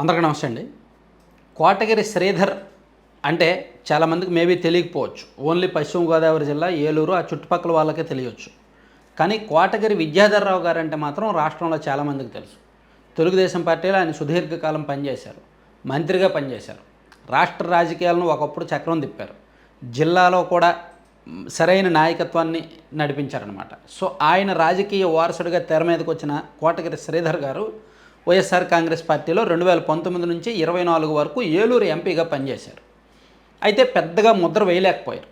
అందరికీ నమస్తే అండి. కోటగిరి శ్రీధర్ అంటే చాలామందికి మేబీ తెలియకపోవచ్చు. ఓన్లీ పశ్చిమ గోదావరి జిల్లా ఏలూరు ఆ చుట్టుపక్కల వాళ్ళకే తెలియవచ్చు కానీ కోటగిరి విద్యాధర్రావు గారు అంటే మాత్రం రాష్ట్రంలో చాలామందికి తెలుసు. తెలుగుదేశం పార్టీలో ఆయన సుదీర్ఘకాలం పనిచేశారు. మంత్రిగా పనిచేశారు. రాష్ట్ర రాజకీయాలను ఒకప్పుడు చక్రం తిప్పారు. జిల్లాలో కూడా సరైన నాయకత్వాన్ని నడిపించారనమాట సో ఆయన రాజకీయ వారసుడిగా తెర మీదకి వచ్చిన కోటగిరి శ్రీధర్ గారు వైఎస్ఆర్ కాంగ్రెస్ పార్టీలో రెండు వేల పంతొమ్మిది నుంచి ఇరవై నాలుగు వరకు ఏలూరు ఎంపీగా పనిచేశారు. అయితే పెద్దగా ముద్ర వేయలేకపోయారు.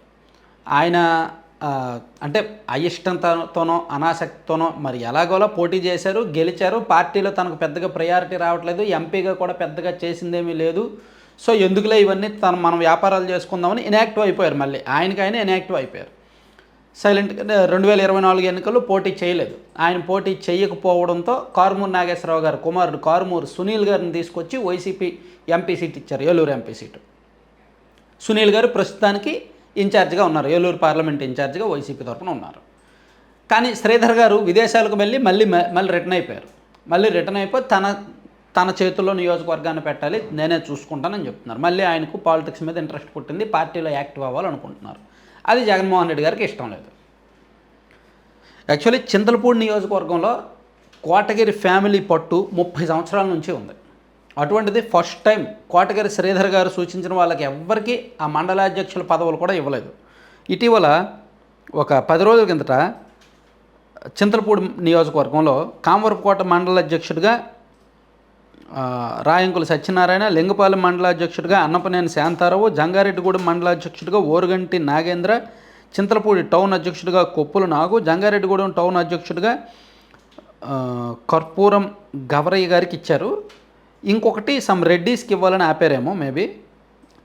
ఆయన అంటే అయిష్టంతోనో అనాసక్తితోనో మరి ఎలాగోలా పోటీ చేశారు గెలిచారు. పార్టీలో తనకు పెద్దగా ప్రయారిటీ రావట్లేదు. ఎంపీగా కూడా పెద్దగా చేసిందేమీ లేదు. సో ఎందుకులే ఇవన్నీ తను మనం వ్యాపారాలు చేసుకుందామని ఇనాక్టివ్ అయిపోయారు మళ్ళీ. ఆయనకి ఆయన ఇనాక్టివ్ అయిపోయారు. సైలెంట్గా రెండు వేల ఇరవై నాలుగు ఎన్నికల్లో పోటీ చేయలేదు. ఆయన పోటీ చేయకపోవడంతో కారుమూరు నాగేశ్వరరావు గారు కుమారుడు కారుమూరు సునీల్ గారిని తీసుకొచ్చి వైసీపీ ఎంపీ సీట్ ఇచ్చారు ఏలూరు ఎంపీ సీటు. సునీల్ గారు ప్రస్తుతానికి ఇన్ఛార్జ్గా ఉన్నారు ఏలూరు పార్లమెంట్ ఇన్ఛార్జ్గా వైసీపీ తరఫున ఉన్నారు. కానీ శ్రీధర్ గారు విదేశాలకు వెళ్ళి మళ్ళీ మ- మళ్ళీ రిటర్న్ అయిపోయారు. మళ్ళీ రిటర్న్ అయిపోయి తన తన చేతుల్లో నియోజకవర్గాన్ని పెట్టాలి నేనే చూసుకుంటానని చెప్తున్నారు. మళ్ళీ ఆయనకు పాలిటిక్స్ మీద ఇంట్రెస్ట్ పుట్టింది పార్టీలో యాక్టివ్ అవ్వాలనుకుంటున్నారు. అది జగన్మోహన్ రెడ్డి గారికి ఇష్టం లేదు. యాక్చువల్లీ చింతలపూడి నియోజకవర్గంలో కోటగిరి ఫ్యామిలీ పట్టు ముప్పై సంవత్సరాల నుంచి ఉంది. అటువంటిది ఫస్ట్ టైం కోటగిరి శ్రీధర్ గారు సూచించిన వాళ్ళకి ఎవ్వరికీ ఆ మండలాధ్యక్షుల పదవులు కూడా ఇవ్వలేదు. ఇటీవల ఒక పది రోజుల కిందట చింతలపూడి నియోజకవర్గంలో కామవరపుకోట మండల అధ్యక్షుడిగా రాయంకుల సత్యనారాయణ లింగపాలెం మండలాధ్యక్షుడిగా అన్నపనేని శాంతారావు జంగారెడ్డిగూడెం మండలాధ్యక్షుడిగా ఓరుగంటి నాగేంద్ర చింతలపూడి టౌన్ అధ్యక్షుడిగా కొప్పుల నాగు జంగారెడ్డిగూడెం టౌన్ అధ్యక్షుడిగా కర్పూరం గవరయ్య గారికి ఇచ్చారు. ఇంకొకటి సమ్ రెడ్డీస్కి ఇవ్వాలని ఆపారేమో మేబీ.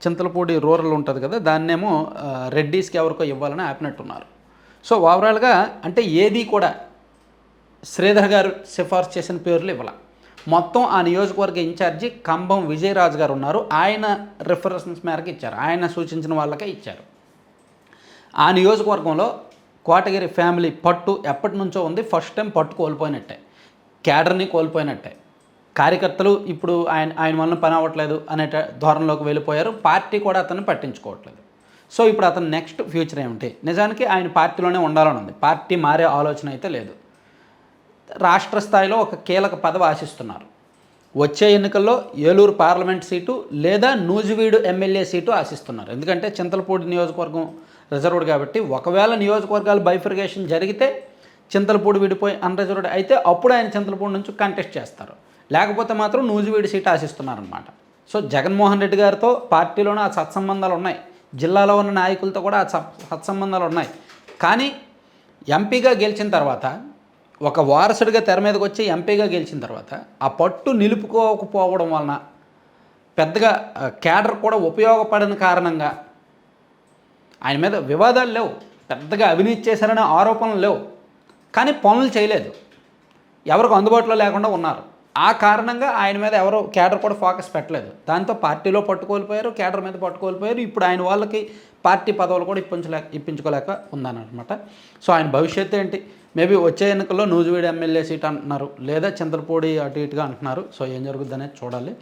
చింతలపూడి రూరల్ ఉంటుంది కదా దాన్నేమో రెడ్డీస్కి ఎవరికో ఇవ్వాలని ఆపినట్టున్నారు. సో ఓవరాల్గా అంటే ఏది కూడా శ్రీధర్ గారు సిఫార్సు చేసిన పేర్లు ఇవ్వాల. మొత్తం ఆ నియోజకవర్గ ఇన్ఛార్జి కంబం విజయరాజు గారు ఉన్నారు. ఆయన రిఫరెన్స్ మేరకు ఇచ్చారు. ఆయన సూచించిన వాళ్ళకే ఇచ్చారు. ఆ నియోజకవర్గంలో కోటగిరి ఫ్యామిలీ పట్టు ఎప్పటి నుంచో ఉంది. ఫస్ట్ టైం పట్టు కోల్పోయినట్టే. క్యాడర్ని కోల్పోయినట్టే. కార్యకర్తలు ఇప్పుడు ఆయన ఆయన వలన పని అవ్వట్లేదు అనే ధోరణిలోకి వెళ్ళిపోయారు. పార్టీ కూడా అతన్ని పట్టించుకోవట్లేదు. సో ఇప్పుడు అతను నెక్స్ట్ ఫ్యూచర్ ఏమిటి? నిజానికి ఆయన పార్టీలోనే ఉండాలని ఉంది. పార్టీ మారే ఆలోచన అయితే లేదు. రాష్ట్ర స్థాయిలో ఒక కీలక పదవి ఆశిస్తున్నారు. వచ్చే ఎన్నికల్లో ఏలూరు పార్లమెంట్ సీటు లేదా నూజివీడు ఎమ్మెల్యే సీటు ఆశిస్తున్నారు. ఎందుకంటే చింతలపూడి నియోజకవర్గం రిజర్వ్డ్ కాబట్టి ఒకవేళ నియోజకవర్గాలు బైఫర్గేషన్ జరిగితే చింతలపూడి విడిపోయి అన్రిజర్వ్డ్ అయితే అప్పుడు ఆయన చింతలపూడి నుంచి కంటెస్ట్ చేస్తారు. లేకపోతే మాత్రం నూజివీడు సీటు ఆశిస్తున్నారనమాట సో జగన్మోహన్ రెడ్డి గారితో పార్టీలోనే ఆ సత్సంబంధాలు ఉన్నాయి. జిల్లాలో ఉన్న నాయకులతో కూడా ఆ సత్- సత్సంబంధాలు ఉన్నాయి. కానీ ఎంపీగా గెలిచిన తర్వాత ఒక వారసుడిగా తెర మీదకి వచ్చి ఎంపీగా గెలిచిన తర్వాత ఆ పట్టు నిలుపుకోకపోవడం వలన పెద్దగా కేడర్ కూడా ఉపయోగపడని కారణంగా ఆయన మీద వివాదాలు లేవు. పెద్దగా అవినీతి చేశారనే ఆరోపణలు లేవు. కానీ పనులు చేయలేదు. ఎవరికి అందుబాటులో లేకుండా ఉన్నారు. ఆ కారణంగా ఆయన మీద ఎవరు కేడర్ కూడా ఫోకస్ పెట్టలేదు. దాంతో పార్టీలో పట్టుకోలిపోయారు కేడర్ మీద పట్టుకోలిపోయారు. ఇప్పుడు ఆయన వాళ్ళకి పార్టీ పదవులు కూడా ఇప్పించలేక ఇప్పించుకోలేక ఉందన్నమాట. సో ఆయన భవిష్యత్తు ఏంటి? మేబీ వచ్చే ఎన్నికల్లో నూజివీడు ఎమ్మెల్యే సీట్ అంటున్నారు లేదా చింతలపూడి అటు ఇటుగా అంటున్నారు. సో ఏం జరుగుద్ది అనేది చూడాలి.